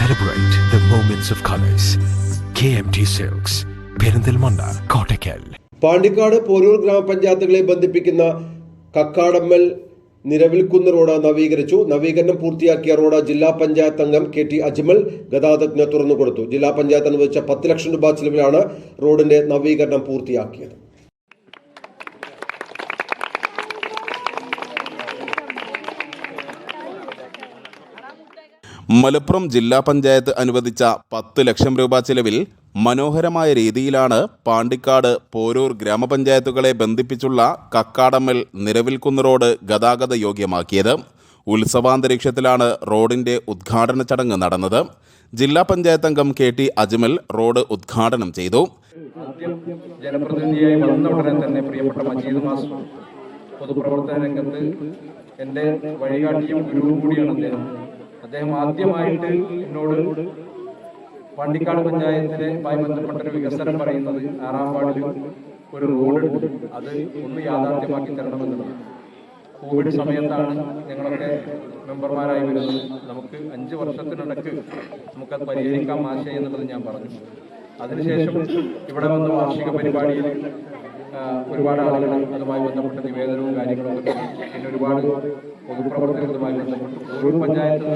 Celebrate the moments of colors. KMT silks Perinthalmanna Kottakkal Pandikkad Poroor ഗ്രാമപഞ്ചായത്തുകളെ ബന്ധിപ്പിക്കുന്ന Kakkadammal Nilavilkkunnu road നവീകരിച്ചു. നവീകരണം പൂർത്തിയാക്കിയ road ജില്ലാ പഞ്ചായത്ത് അംഗം കെ ടി അജ്മൽ തുറന്നു കൊടുത്തു ജില്ലാ പഞ്ചായത്ത് അനുവദിച്ച പത്ത് ലക്ഷം രൂപ ചെലവിലാണ് റോഡിന്റെ നവീകരണം പൂർത്തിയാക്കിയത്. മലപ്പുറം ജില്ലാ പഞ്ചായത്ത് അനുവദിച്ച പത്ത് ലക്ഷം രൂപ ചിലവിൽ മനോഹരമായ രീതിയിലാണ് പാണ്ടിക്കാട് പോരൂർ ഗ്രാമപഞ്ചായത്തുകളെ ബന്ധിപ്പിച്ചുള്ള കക്കാടമ്മൽ നിലവിൽക്കുന്ന് റോഡ് ഗതാഗത യോഗ്യമാക്കിയത്. ഉത്സവാന്തരീക്ഷത്തിലാണ് റോഡിന്റെ ഉദ്ഘാടന ചടങ്ങ് നടന്നത്. ജില്ലാ പഞ്ചായത്ത് അംഗം കെ ടി അജ്മൽ റോഡ് ഉദ്ഘാടനം ചെയ്തു. ജനപ്രതിനിധിയായി തന്നെ മാസം പൊതുപ്രവർത്തന രംഗത്ത് എന്റെ വഴികാട്ടിയും ഗുരുവും കൂടിയാണ് അദ്ദേഹം. അദ്ദേഹം ആദ്യമായിട്ട് എന്നോട് പണ്ടിക്കാട് ബന്ധപ്പെട്ട ഒരു വികസനം പറയുന്നത് ആറാം വാർഡിൽ ഒരു റോഡ് അത് ഒന്ന് യാഥാർത്ഥ്യമാക്കി തരണമെന്നുള്ളത് കോവിഡ് സമയത്താണ് ഞങ്ങളൊക്കെ മെമ്പർമാരായി വരുന്നത്. നമുക്ക് അഞ്ച് വർഷത്തിനിടക്ക് നമുക്കത് പരിഹരിക്കാൻ ആശയം എന്നുള്ളത് ഞാൻ പറഞ്ഞു. അതിനുശേഷം ഇവിടെ വന്ന വാർഷിക പരിപാടിയിൽ ഒരുപാട് ആളുകൾ അതുമായി ബന്ധപ്പെട്ട നിവേദനവും കാര്യങ്ങളൊക്കെ. പിന്നെ ഒരുപാട് പൊതുപ്രവർത്തകർ ഇതുമായി ബന്ധപ്പെട്ടു ഒരു പഞ്ചായത്ത്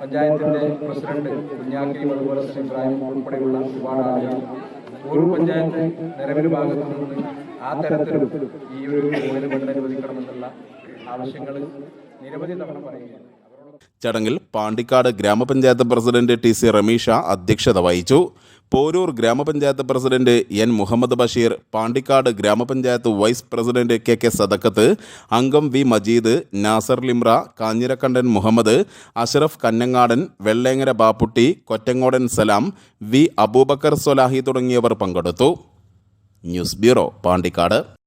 പഞ്ചായത്തിന്റെ പ്രസിഡന്റ് കുഞ്ഞാക്കയും അതുപോലെ തന്നെ ഇബ്രാഹിം ഉൾപ്പെടെയുള്ള ഒരുപാട് ആളുകൾ ഒരു പഞ്ചായത്ത് നിലവിൽ ഭാഗത്തു നിന്ന് ആ തരത്തിലും ഈ ഒരു അനുവദിക്കണമെന്നുള്ള ആവശ്യങ്ങൾ നിരവധി തവണ പറയുകയാണ് ചടങ്ങിൽ പാണ്ടിക്കാട് ഗ്രാമപഞ്ചായത്ത് പ്രസിഡന്റ് ടി സി റമീഷ അധ്യക്ഷത വഹിച്ചു. Poroor grama panchayat president N Muhammad Basheer Pandikkad grama panchayat vice president K K Sadakkath അംഗം വി മജീദ് നാസർ ലിംറ കാഞ്ഞിരക്കണ്ടൻ മുഹമ്മദ് അഷറഫ് കന്നങ്ങാടൻ വെള്ളേങ്ങര ബാപ്പുട്ടി കൊറ്റങ്ങോടൻ സലാം വി അബൂബക്കർ സൊലാഹി തുടങ്ങിയവർ പങ്കെടുത്തു. News bureau Pandikkad.